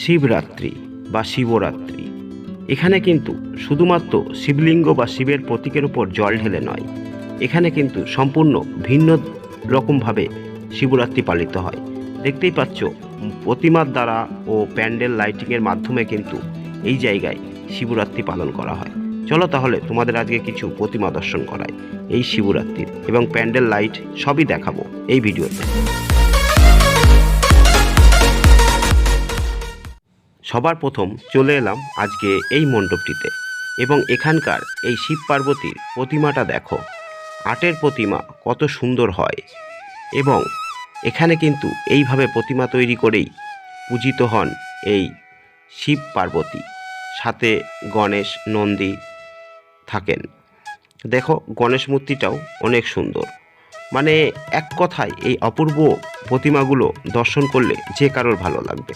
শিবরাত্রি বা শিবরাত্রি। এখানে কিন্তু শুধুমাত্র শিবলিঙ্গ বা শিবের প্রতীকের উপর জল ঢেলে নয়, এখানে কিন্তু সম্পূর্ণ ভিন্ন রকমভাবে শিবরাত্রি পালিত হয়। দেখতেই পাচ্ছ, প্রতিমার দ্বারা ও প্যান্ডেল লাইটিংয়ের মাধ্যমে কিন্তু এই জায়গায় শিবরাত্রি পালন করা হয়। চলো তাহলে তোমাদের আজকে কিছু প্রতিমা দর্শন করায় এই শিবরাত্রির এবং প্যান্ডেল লাইট সবই দেখাবো এই ভিডিওতে। সবার প্রথম চলে এলাম আজকে এই মণ্ডপটিতে এবং এখানকার এই শিব পার্বতীর প্রতিমাটা দেখো। আটের প্রতিমা কত সুন্দর হয় এবং এখানে কিন্তু এইভাবে প্রতিমা তৈরি করেই পূজিত হন এই শিব পার্বতী। সাথে গণেশ নন্দী থাকেন। দেখো, গণেশ মূর্তিটাও অনেক সুন্দর। মানে এক কথায় এই অপূর্ব প্রতিমাগুলো দর্শন করলে যে কারোর ভালো লাগবে।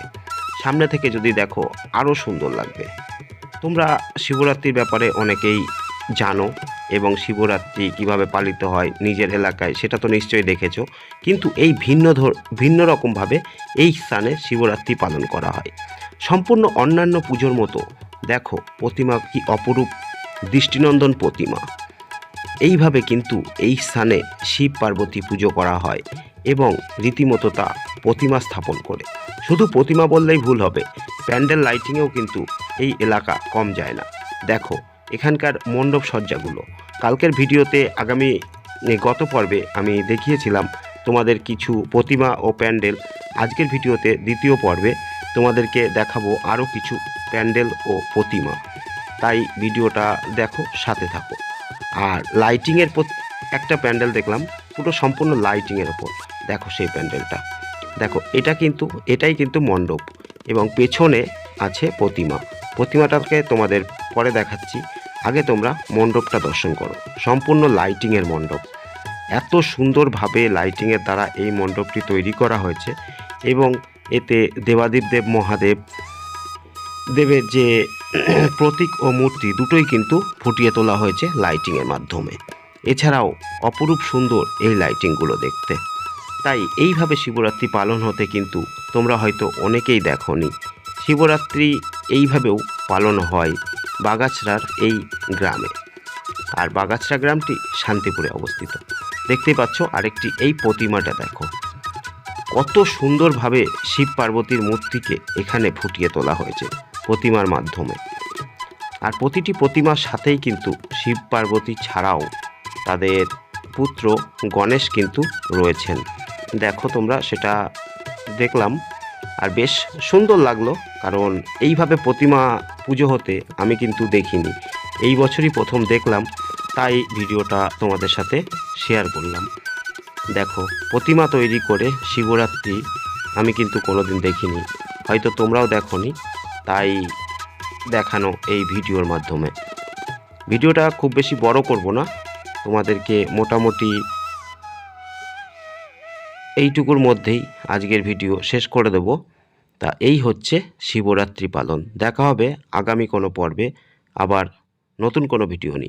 সামনে থেকে যদি দেখো আরও সুন্দর লাগবে। তোমরা শিবরাত্রির ব্যাপারে অনেকেই জানো এবং শিবরাত্রি কীভাবে পালিত হয় নিজের এলাকায়, সেটা তো নিশ্চয়ই দেখেছ। কিন্তু এই ভিন্ন ভিন্ন রকমভাবে এই স্থানে শিবরাত্রি পালন করা হয়। সম্পূর্ণ অন্যান্য পুজোর মতো, দেখো, প্রতিমা কি অপরূপ, দৃষ্টিনন্দন প্রতিমা। এইভাবে কিন্তু এই স্থানে শিব পার্বতী পুজো করা হয়। এবং রীতিমতো তা প্রতিমা স্থাপন করে। শুধু প্রতিমা বললেই ভুল হবে। প্যান্ডেল লাইটিংয়েও কিন্তু এই এলাকা কম যায় না। দেখো, এখানকার মণ্ডপ সজ্জাগুলো। কালকের ভিডিওতে আগামী গত পর্বে আমি দেখিয়েছিলাম তোমাদের কিছু প্রতিমা ও প্যান্ডেল। আজকের ভিডিওতে দ্বিতীয় পর্বে তোমাদেরকে দেখাবো আরও কিছু প্যান্ডেল ও প্রতিমা। তাই ভিডিওটা দেখো, সাথে থাকো। আর লাইটিংয়ের একটা প্যান্ডেল দেখলাম, পুরো সম্পূর্ণ লাইটিংয়ের ওপর। দেখো সেই প্যান্ডেলটা। দেখো, এটা কিন্তু, এটাই কিন্তু মণ্ডপ এবং পেছনে আছে প্রতিমা। প্রতিমাটাকে তোমাদের পরে দেখাচ্ছি। আগে তোমরা মণ্ডপটা দর্শন করো। সম্পূর্ণ লাইটিংয়ের মণ্ডপ। এত সুন্দরভাবে লাইটিংয়ের দ্বারা এই মণ্ডপটি তৈরি করা হয়েছে এবং এতে দেবাদিব দেব মহাদেব, দেবের যে প্রতীক ও মূর্তি দুটোই কিন্তু ফুটিয়ে তোলা হয়েছে লাইটিংয়ের মাধ্যমে। এছাড়াও অপরূপ সুন্দর এই লাইটিংগুলো দেখতে। তাই এইভাবে শিবরাত্রি পালন হতে কিন্তু তোমরা হয়তো অনেকেই দেখোনি। শিবরাত্রি এইভাবেও পালন হয় বাগাছড়ার এই গ্রামে। আর বাগাছড়া গ্রামটি শান্তিপুরে অবস্থিত। দেখতেই পাচ্ছ আরেকটি এই প্রতিমাটা দেখো। কত সুন্দরভাবে শিব পার্বতীর মূর্তিকে এখানে ফুটিয়ে তোলা হয়েছে প্রতিমার মাধ্যমে। আর প্রতিটি প্রতিমার সাথেই কিন্তু শিব পার্বতী ছাড়াও তাদের পুত্র গণেশ কিন্তু রয়েছেন। দেখো তোমরা, সেটা দেখলাম। আর বেশ সুন্দর লাগল, কারণ এইভাবে প্রতিমা পুজো হতে আমি কিন্তু দেখিনি। এই বছরই প্রথম দেখলাম, তাই ভিডিওটা তোমাদের সাথে শেয়ার করলাম। দেখো, প্রতিমা তৈরি করে শিবরাত্রি আমি কিন্তু কোনোদিন দেখিনি। হয়তো তোমরাও দেখোনি, তাই দেখানো এই ভিডিওর মাধ্যমে। ভিডিওটা খুব বেশি বড় করব না, তোমাদেরকে মোটামুটি এইটুকুর মধ্যেই আজকের ভিডিও শেষ করে দেব। তা এই হচ্ছে শিবরাত্রি পালন। দেখা হবে আগামী কোনো পর্বে। আবার নতুন কোনো ভিডিও নিয়ে।